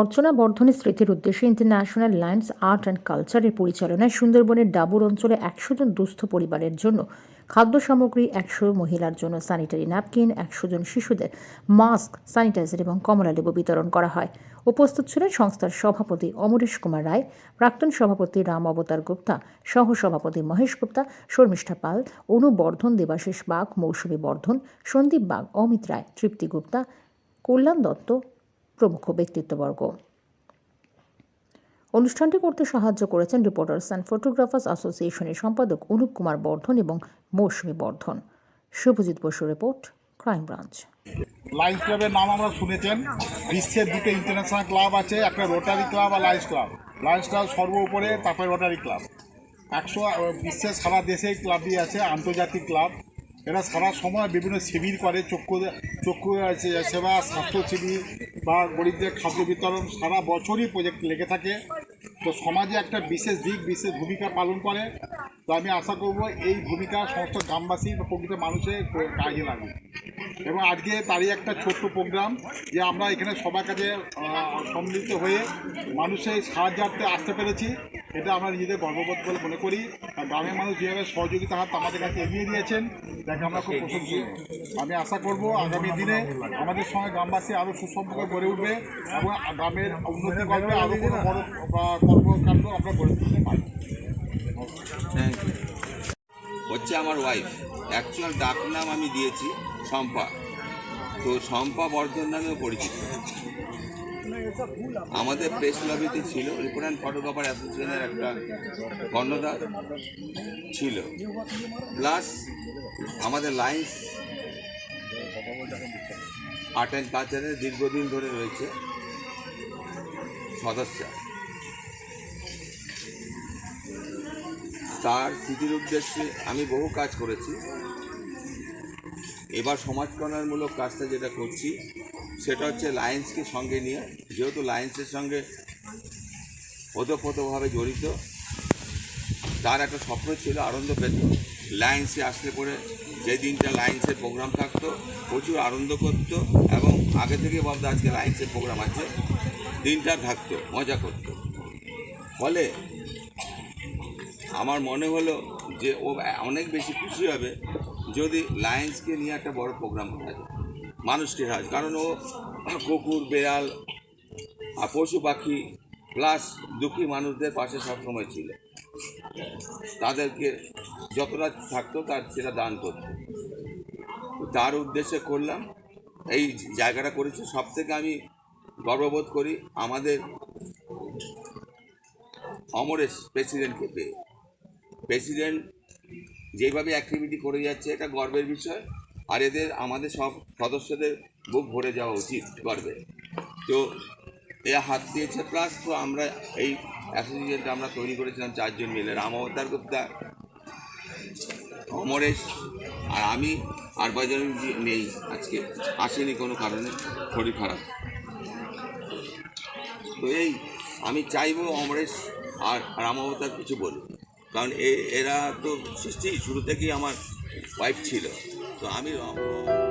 অর্চনা বর্ধনের স্মৃতির উদ্দেশ্যে ইন্টারন্যাশনাল লায়ন্স আর্ট অ্যান্ড কালচারের পরিচালনায় সুন্দরবনের ডাবুর অঞ্চলে একশো জন দুস্থ পরিবারের জন্য খাদ্য সামগ্রী, একশো মহিলার জন্য স্যানিটারি ন্যাপকিন একশো জন শিশুদের মাস্ক স্যানিটাইজার এবং কমলালেবু বিতরণ করা হয়। উপস্থিত ছিলেন সংস্থার সভাপতি অমরেশ কুমার রায়, প্রাক্তন সভাপতি রাম অবতার গুপ্তা সহ সভাপতি মহেশ গুপ্তা, শর্মিষ্ঠা পাল, অনু বর্ধন, দেবাশিস বাগ, মৌসুমী বর্ধন, সন্দীপ বাগ, অমিত রায়, তৃপ্তি গুপ্তা, কল্যাণ দত্ত প্রমুখ ব্যক্তিত্ববর্গ। অনুষ্ঠানটি করতে সাহায্য করেছেন রিপোর্টার্স অ্যান্ড ফটোগ্রাফার্স অ্যাসোসিয়েশনের সম্পাদক অনুপ কুমার বর্ধন এবং Mousumi Bardhan. Subhajit Basu report, crime branch. Lions ক্লাবের নাম আমরা শুনেছেন। বিশ্বের দুটো ইন্টারন্যাশনাল ক্লাব আছে, একটা রোটারি ক্লাব আর লায়ন্স ক্লাব। লায়ন্স ক্লাব সর্ব উপরে, তারপরে রোটারি ক্লাব। একশো বিশ্বের সারা দেশে ক্লাবই আছে, আন্তর্জাতিক ক্লাব। এরা সারা সময় বিভিন্ন শিবির করে, চক্ষু চক্ষু সেবা স্বাস্থ্য শিবির বা গরিবদের খাদ্য বিতরণ সারা বছরই প্রজেক্ট লেগে থাকে। তো সমাজে একটা বিশেষ দিক, বিশেষ ভূমিকা পালন করে। তো আমি আশা করব এই ভূমিকা সমস্ত গ্রামবাসী বা প্রকৃত মানুষের কাজে লাগবে। এবং আজকে তারই একটা ছোট্ট প্রোগ্রাম যে আমরা এখানে সবার কাছে সম্মিলিত হয়ে মানুষের সাহায্যার্থে আসতে পেরেছি। এটা আমরা নিজেদের গর্ববোধ বলে মনে করি। গ্রামের মানুষ যেভাবে সহযোগিতা হাত আমাদের কাছে এগিয়ে দিয়েছেন তাকে আমরা খুব প্রশংসনীয় আমি আশা করব আগামী দিনে আমাদের সঙ্গে গ্রামবাসী আরও সুসম্পর্ক গড়ে উঠবে এবং গ্রামের উন্নতি করবে আরও কোনো বড় কর্মকাণ্ড আমরা গড়ে তুলতে পারি হচ্ছে আমার ওয়াইফ অ্যাকচুয়াল ডাক নাম আমি দিয়েছি শম্পা। তো শম্পা বর্ধন নামেও পরিচিত। আমাদের প্রেস লবিতে ছিল রিপোর্ট অ্যান্ড ফটোগ্রাফার অ্যাসোসিয়েশনের একটা কর্ণধার ছিল। প্লাস আমাদের লাইন্স আর্ট অ্যান্ড কালচারের দীর্ঘদিন ধরে রয়েছে সদস্য। তার স্মৃতির উদ্দেশ্যে আমি বহু কাজ করেছি। এবার সমাজ কল্যাণমূলক কাজটা যেটা করছি সেটা হচ্ছে লায়েন্সকে সঙ্গে নিয়ে, যেহেতু লায়েন্সের সঙ্গে ওতপ্রোতভাবে জড়িত, তার একটা স্বপ্ন ছিল আনন্দ পেত। লায়েন্সে আসলে পরে যে দিনটা লায়েন্সের প্রোগ্রাম থাকতো, প্রচুর আনন্দ করতো এবং আগে থেকে ভাবতো আজকে লায়েন্সের প্রোগ্রাম আছে, দিনটা থাকতো, মজা করতো। ফলে আমার মনে হলো যে ও অনেক বেশি খুশি হবে যদি লায়েন্সকে নিয়ে একটা বড় প্রোগ্রাম করা যায়। মানুষকে সাহায্য কারণ ও কুকুর, বেড়াল আর পশু পাখি প্লাস দুঃখী মানুষদের পাশে সবসময় ছিল। তাদেরকে যতটা থাকতো তার সেটা দান করত। তার উদ্দেশ্যে করলাম। এই জায়গাটা করেছি। সব থেকে আমি গর্ববোধ করি আমাদের অমরেশ প্রেসিডেন্টকে পেয়ে। প্রেসিডেন্ট যেভাবে অ্যাক্টিভিটি করে যাচ্ছে, এটা গর্বের বিষয়। আর এদের আমাদের সব সদস্যদের বুক ভরে যাওয়া উচিত গর্বে। তো এ হাত দিয়েছে প্লাস তো আমরা এই অ্যাসোসিয়েশনটা আমরা তৈরি করেছিলাম চারজন মিলে। রাম অবতার গুপ্তা, অমরেশ আর আমি, আর কয়জন নেই আজকে, আসেনি কোনো কারণে, শরীর খারাপ। তো এই আমি চাইব অমরেশ আর রামাবতার কিছু বলুক। কারণ এরা তো সৃষ্টি, শুরু থেকেই আমার ওয়াইফ ছিল। তো আমি রম-